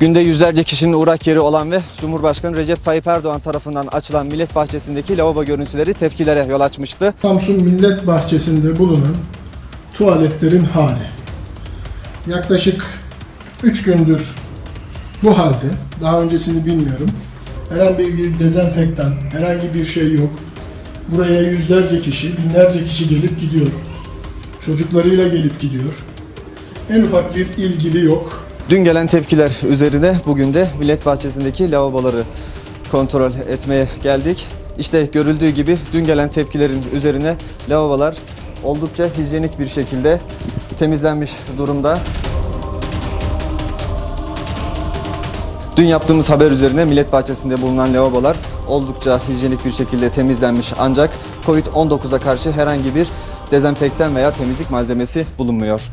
Günde yüzlerce kişinin uğrak yeri olan ve Cumhurbaşkanı Recep Tayyip Erdoğan tarafından açılan Millet Bahçesi'ndeki lavabo görüntüleri tepkilere yol açmıştı. Samsun Millet Bahçesi'nde bulunan tuvaletlerin hali. Yaklaşık 3 gündür bu halde. Daha öncesini bilmiyorum. Herhangi bir dezenfektan, herhangi bir şey yok. Buraya yüzlerce kişi, binlerce kişi gelip gidiyor. Çocuklarıyla gelip gidiyor. En ufak bir ilgili yok. Dün gelen tepkiler üzerine bugün de Millet Bahçesi'ndeki lavaboları kontrol etmeye geldik. İşte görüldüğü gibi dün gelen tepkilerin üzerine lavabolar oldukça hijyenik bir şekilde temizlenmiş durumda. Dün yaptığımız haber üzerine Millet Bahçesi'nde bulunan lavabolar oldukça hijyenik bir şekilde temizlenmiş ancak Covid-19'a karşı herhangi bir dezenfektan veya temizlik malzemesi bulunmuyor.